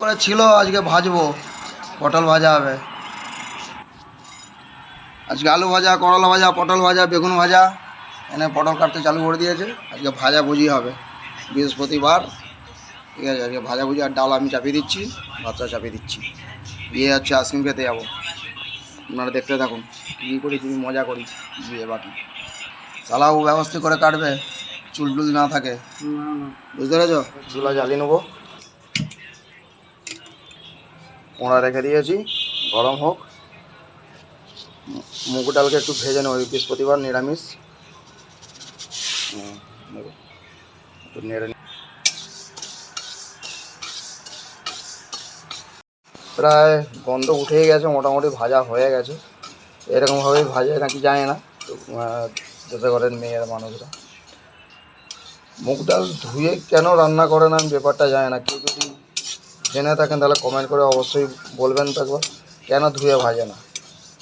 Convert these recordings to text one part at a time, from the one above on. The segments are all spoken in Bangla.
করে ছিল আজকে ভাজবো। পটল ভাজা হবে। আজকে আলু ভাজা করলা ভাজা পটল ভাজা বেগুন ভাজা। এনে পটল কাটতে চালু করে দিয়েছে। আজকে ভাজা ভুজি হবে। বৃহস্পতিবার। ঠিক আছে আজকে ভাজা ভুজি আর ডাল আমি চাপিয়ে দিচ্ছি ভাতটা চাপিয়ে দিচ্ছি। বিয়ে হচ্ছে আইসক্রিম খেতে যাব। আপনারা দেখতে থাকুন কী করি তুমি মজা করি বিয়ে বাকি। চালাও ব্যবস্থা করে কাটবে চুল টুল না থাকে। বুঝতে পেরেছ? চুলা জ্বালিয়ে নেব। কোঁড়া রেখে দিয়েছি, গরম হোক। মুগ ডালকে একটু ভেজে নেব বৃহস্পতিবার নিরামিষ। একটু নেড়ে প্রায় গন্ধ উঠেই গেছে, মোটামুটি ভাজা হয়ে গেছে। এরকমভাবেই ভাজে, নাকি জানি না যেতে করেন মেয়ের মানুষরা। মুগ ডাল ধুয়ে কেন রান্না করেন আমি ব্যাপারটা জানি না। কেউ যদি জেনে থাকেন তাহলে কমেন্ট করে অবশ্যই বলবেন তো একবার। কেন ধুয়ে ভাজে না?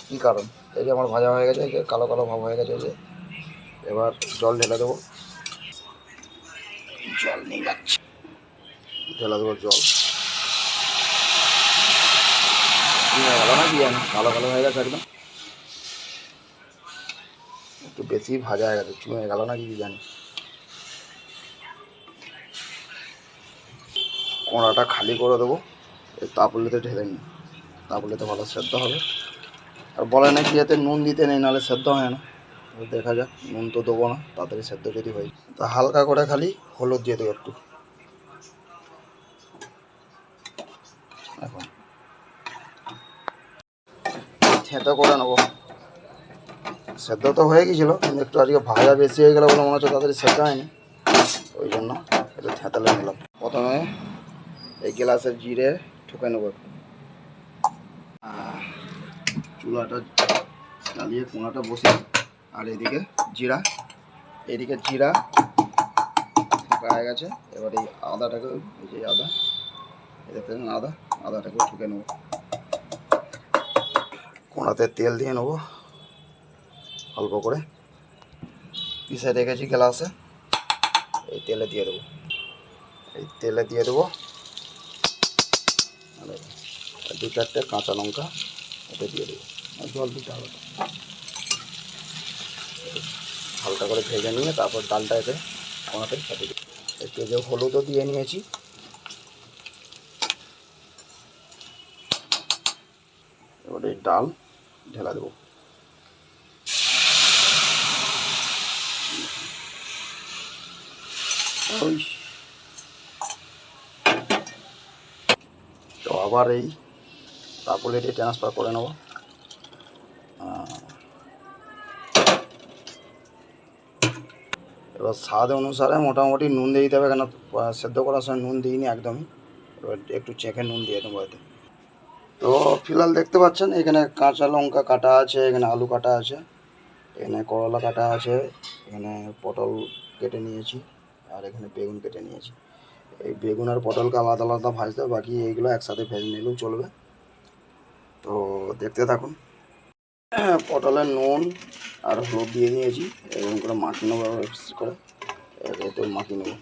কী কারণ? এই যে আমার ভাজা হয়ে গেছে যে কালো কালো ভাব হয়ে গেছে যে। এবার জল ঢেলে দেবো। জল নিয়ে যাচ্ছে। ঢেলে দেবো জল। হয়ে না জানি? কালো কালো হয়ে গেছে একদম। একটু বেশি ভাজা হয়ে গেছে চুমে গেল না কি জানি? কোঁড়াটা খালি করে দেবো। তাপুলিতে ঢেলে নিই। তাপুলিতে ভালো সেদ্ধ হবে। আর বলে নাকি এতে নুন দিতে নেই নাহলে সেদ্ধ হয় না। দেখা যাক, নুন তো দেবো না, তাড়াতাড়ি সেদ্ধ যদি হয় তা হালকা করে খালি হলুদ দিয়ে দেবো একটু। এখন। থেঁতো করে নেব। সেদ্ধ তো হয়ে গেছিল, কিন্তু একটু আজকে ভাজা বেশি হয়ে গেলো বলে মনে হচ্ছে তাড়াতাড়ি সেদ্ধ হয়নি। ওই জন্য একটু থেঁতালে নিলাম। প্রথমে এই গ্লাসের জিরে ঠুকে নেব চুলাটা জ্বালিয়ে কোনাটা বসে আর এদিকে জিরা এদিকে জিরা পাওয়া গেছে। এবার এই আদাটাকে, এই যে আদা দেখতে আদা, আদাটাকে ঠুকে নেব। কোনাতে তেল দিয়ে নেব, অল্প করে। পিসে রেখেছি গ্লাসে। এই তেলে দিয়ে দেবো। এই তেলে দিয়ে দেবো। দু চারটে কাঁচা লঙ্কা এটা দিয়ে দেবো। জল দিতে হবে। হালকা করে ভেজে নিয়ে তারপর ডালটা এতে কোনাতে সাথে একটু যে হলুদও দিয়ে নিয়েছি। এবার এই ডাল ঢেলা দেবো। তো আবার এই তারপরে এটি ট্রান্সফার করে নেব। এবার স্বাদ অনুসারে মোটামুটি নুন দিয়ে দিতে হবে, কেন সেদ্ধ করার সময় নুন দিইনি একদমই। এবার একটু চেখে নুন দিয়ে দেবো এতে। তো ফিলহাল দেখতে পাচ্ছেন, এখানে কাঁচা লঙ্কা কাটা আছে, এখানে আলু কাটা আছে, এখানে করলা কাটা আছে, এখানে পটল কেটে নিয়েছি, আর এখানে বেগুন কেটে নিয়েছি। এই বেগুন আর পটলকে আলাদা আলাদা ভাজতে বাকি এইগুলো একসাথে ভেজে নিলেও চলবে। তো দেখতে থাকুন। পটলে নুন আর হলুদ দিয়ে দিয়েছি এরকম করে মাখিয়ে নেব করে। এতে মাখিয়ে নেব।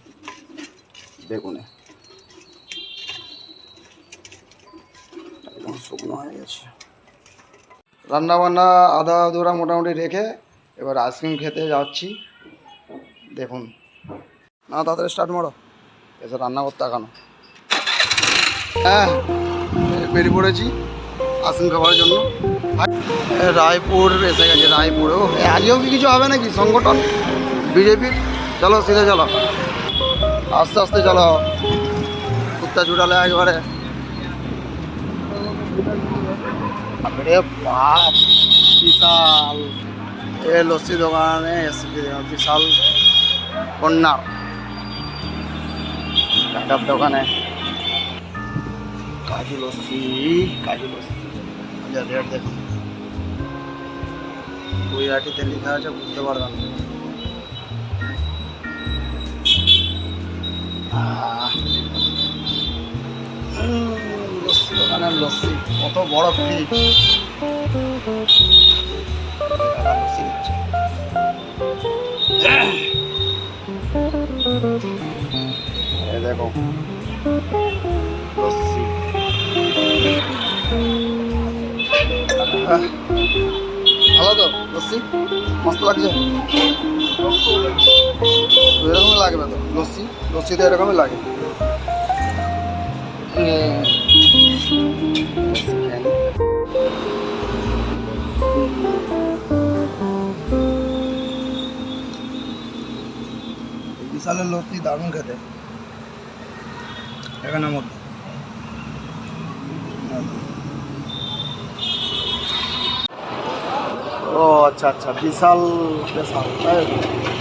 বেগুনে। একদম শুকনো হয়ে গেছে। রান্না বান্না আধা আধুরা মোটামুটি রেখে এবার আইসক্রিম খেতে যাচ্ছি। দেখুন। না, তাড়াতাড়ি স্টার্ট মারো। এসে রান্না করতে আগানো। হ্যাঁ বেরিয়ে পড়েছি। আইসক্রিম খাওয়ার জন্য। রায়পুর এসে গেছে রায়পুর ও আজকেও কি কিছু হবে নাকি? সংগঠন? বিজেপির চলো, সিধে চলো। আস্তে আস্তে চলো। কুত্তা চুটালে একবারে। বিশাল। এ লস্যি দোকানে বিশাল কন্যা। একটা দোকানে। কাজু লস্যি কাজু লস্যি। যা রেট দেখুন গুজরাটিতে লেখা আছে, বুঝতে পারবেন। লস্যি দোকানের লস্যি, কত বড় দেখো, লস্যি। ভালো তো, লস্যি? মস্ত লাগছে? এরকমই লাগবে তো, লস্যি? লস্যি তো এরকমই লাগে। বিশালের লস্যি দারুণ খেতে। এখানের মধ্যে अच्छा अच्छा विशाल विशाल है।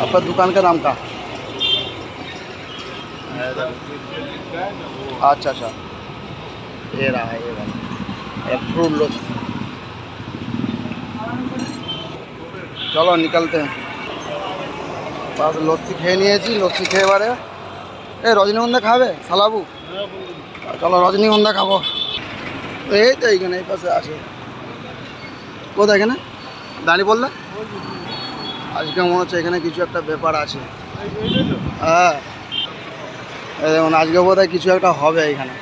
आपका दुकान का नाम का अच्छा अच्छा ये रहा है ये रहा ये फ्रूट लस्सी চলো নিকালতে বাস লস্যি খেয়ে নিয়েছি লস্যি খেয়ে এবারে এ রজনীগন্ধা খাবে সালাবু চলো রজনীগন্ধা খাবো এই তো এইখানে এই পাশে আছে কোথায় এখানে দাঁড়িয়ে বললে আজকে মনে হচ্ছে এখানে কিছু একটা ব্যাপার আছে হ্যাঁ এই দেখুন আজকে বোধ কিছু একটা হবে এখানে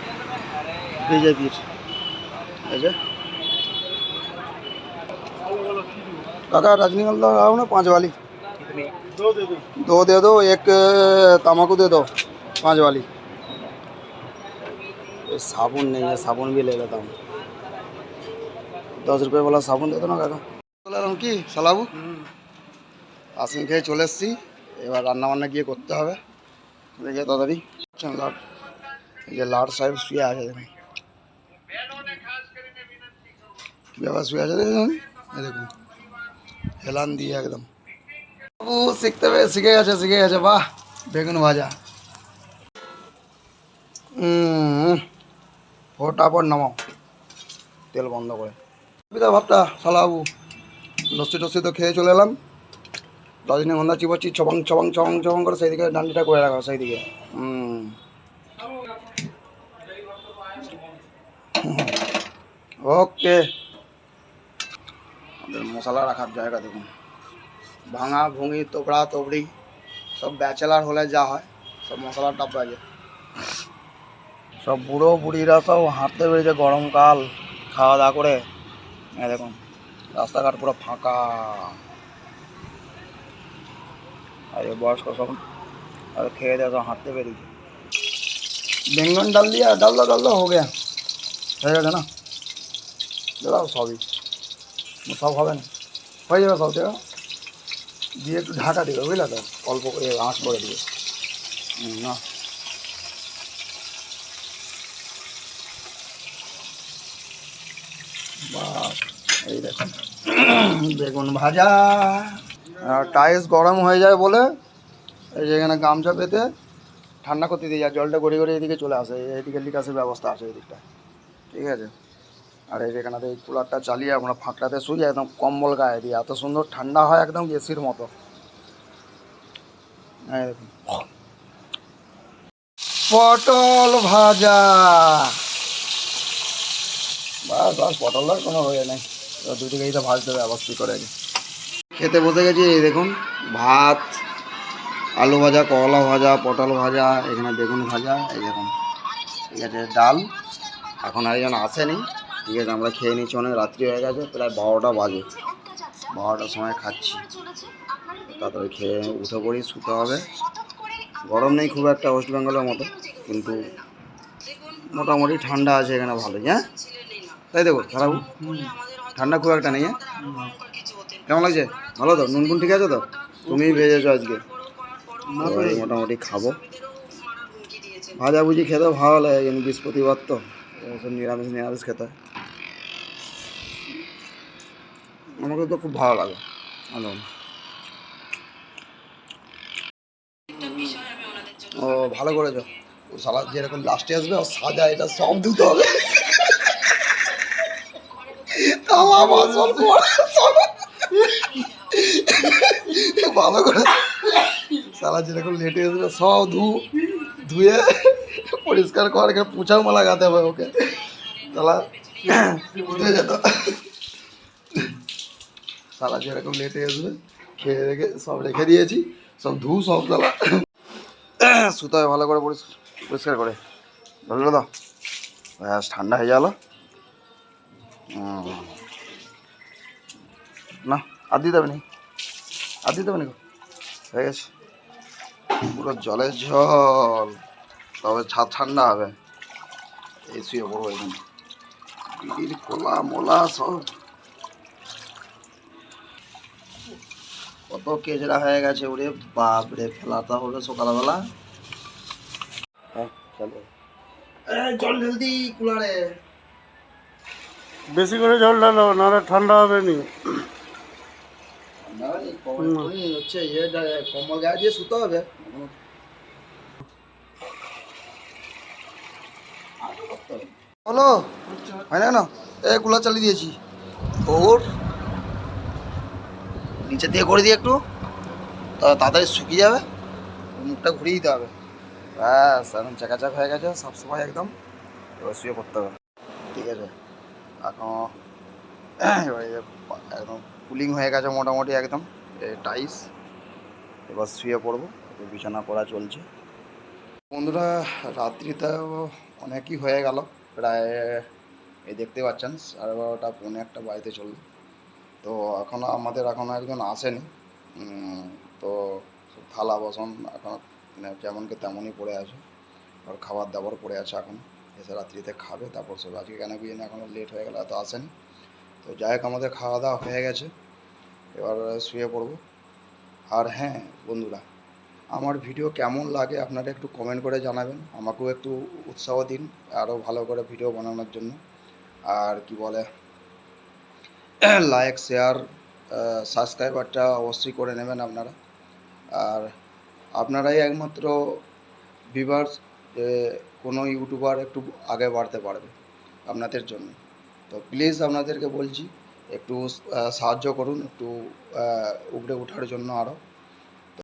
বিজেপির এই যে काका रजनीगंधा आओ ना पाँच वाली दो दे दो एक तम्बाकू दे दो पाँच वाली ये साबुन नहीं है साबुन भी ले लेता हूँ দশ রুপিয়া वाला সাবুন দে দো না কাকা কি সালাবু আসিন খেয়ে চলে এসছি। এবার রান্না বান্না গিয়ে করতে হবে। দেখে তাড়াতাড়ি এই যে লাট সাহেব শুয়ে আছে দেখুন কীভাবে শুয়ে আছে দেখুন দেখুন, হেলান দিয়ে একদম। বাবু, শিখতে হবে শিখে গেছে শিখে গেছে, বাহ, বেগুন ভাজা। ফটাফট নামাও, তেল বন্ধ করে। ভাবটা সালাবু লস্যি টস্যি তো খেয়ে চলে এলাম। রজনীগন্ধা চিবাচ্ছি চবাং চবাং চবাং চবাং করে সেই দিকে ডান্ডিটা করে রাখা সেই দিকে ওকে। মশলা রাখার জায়গা দেখুন। ভাঙা, ভুঙি তোবড়া তোবড়ি সব ব্যাচেলার হলে যা হয়, সব মশলার ডাব বাজে। সব বুড়ো বুড়িরা সব হাঁটতে বেরিয়েছে গরমকাল, খাওয়া দাওয়া করে। দেখুন। রাস্তাঘাট পুরো ফাঁকা। আর বয়স্ক সব আর খেয়ে দিয়ে সব হাঁটতে বেরিয়েছে। বেঙ্গন ডাল দিয়ে ডাল দো ডাল দো হো হয়ে গেছে না? দাদা সবই। সব হবে না। হয়ে যাবে সব জায়গা দিয়ে একটু ঢাকা দিবে, বুঝলে তো? অল্প করে আঁচ করে দিবে। না। বাস এই বেগুন ভাজা। আর টাইলস গরম হয়ে যায় বলে এই যে এখানে গামছা পেতে ঠান্ডা করতে দিয়ে যায়, জলটা গড়িয়ে গড়িয়ে এদিকে চলে আসে এইদিকে লিকাসের ব্যবস্থা আছে এই দিকটা ঠিক আছে? আর এই যেখানে এই কুলারটা চালিয়ে আমরা ফাঁকটাতে শুই একদম কম্বল গায়ে দিই এত সুন্দর ঠান্ডা হয় একদম এসির মতো। পটল ভাজা। বাস বাস পটলের কোনো হয়ে নেই। দুদিকেই তো ভাজতে হবে অবশ্যই করে আগে খেতে বসে গেছি, এই দেখুন, ভাত, আলু ভাজা, করলা ভাজা, পটল ভাজা, এখানে বেগুন ভাজা, এই দেখুন। ঠিক আছে ডাল, এখন আর যেন আসেনি। ঠিক আছে, আমরা খেয়ে নিচ্ছি, অনেক রাত্রি হয়ে গেছে, প্রায় বারোটা বাজে। বারোটার সময় খাচ্ছি। তাড়াতাড়ি খেয়ে উঠে পড়ি, শুতে হবে। গরম নেই খুব একটা ওয়েস্ট বেঙ্গলের মতো, কিন্তু মোটামুটি ঠান্ডা আছে এখানে ভালোই হ্যাঁ? তাই দেখো খারাপ? ঠান্ডা খুব একটা নেই হ্যাঁ? কেমন লাগছে? ভালো তো? নুন ঠিক আছে তো? তুমি ভেজেছো আজকে। মোটামুটি খাব। ভাজা ভুজি খেতে ভালো লাগে কিন্তু বৃহস্পতিবার তো। নিরামিষ নিরামিষ খেতে। আমাকে তো খুব ভালো লাগে। ও ভালো করেছ। ও সালাদ যেরকম লাস্টে আসবে ও সাজা এটা সব ধুতে হবে। বাসন ভালো করে সালা যেরকম লেটে আসবে সব ধু, ধুয়ে পরিষ্কার কর, এখানে পুছাও মালা লাগাতে হবে ওকে। সালা উঠে যেত সালা যেরকম লেটে আসবে খেয়ে রেখে সব রেখে দিয়েছি, সব ধু, সব সালা হবে ভালো করে পরিষ্কার করে। তো, ব্যাস, ঠান্ডা হয়ে গেল। না, আর দিতে হবে নি? আর দিতে হবে নি হয়ে গেছে। পুরো জলের জল তবে ছাদ ঠান্ডা হবে। এই শুয়ে পড়ব এখানে। বিড়ির কোলা, মোলা সব। কত কেজরা হয়ে গেছে ওরে বাপ রে ফেলাতে হবে সকালবেলা। হ্যাঁ চলো। জল ঢেলদি কুলারে। বেশি করে জল ঢালো, নাহলে ঠান্ডা হবে নি। হচ্ছে ইয়ে কম্বল গায়ে দিয়ে শুতে হবে। হলো হয় না না এ কুলার চালিয়ে দিয়েছি। ওর নিচে দিয়ে করে দিই একটু তাড়াতাড়ি শুকিয়ে যাবে মুখটা ঘুরিয়ে দিতে হবে। ব্যাস এখন চাকাচাক হয়ে গেছে সবসময় একদম এবার শুয়ে পড়তে হবে। ঠিক আছে এখন এবার একদম কুলিং হয়ে গেছে মোটামুটি একদম। টাইস এবার শুয়ে পড়ব বিছানা করা চলছে। বন্ধুরা রাত্রিতেও অনেকই হয়ে গেল। প্রায়, এই দেখতে পাচ্ছেন, সাড়ে বারোটা, পৌনে একটা বাড়িতে চলল। তো এখনও আমাদের এখনও একজন আসেনি। তো থালা বাসন এখন মানে যেমনকে তেমনই পড়ে আছে। আর খাবার দাবার পড়ে আছে এখন। এসে রাত্রিতে খাবে, তারপর সব আজকে কেন বিয়ে এখনও লেট হয়ে গেল তো আসেনি। তো যাই হোক, আমাদের খাওয়া দাওয়া হয়ে গেছে। এবার শুয়ে পড়ব। আর হ্যাঁ বন্ধুরা, আমার ভিডিও কেমন লাগে আপনারা একটু কমেন্ট করে জানাবেন। আমাকেও একটু উৎসাহ দিন আরও ভালো করে ভিডিও বানানোর জন্য। আর কি বলে লাইক শেয়ার সাবস্ক্রাইবারটা অবশ্যই করে নেবেন আপনারা। আর আপনারাই একমাত্র ভিভার্স যে কোনো ইউটিউবার একটু আগে বাড়তে পারবে আপনাদের জন্য। তো প্লিজ আপনাদেরকে বলছি একটু সাহায্য করুন একটু উপরে ওঠার জন্য আরও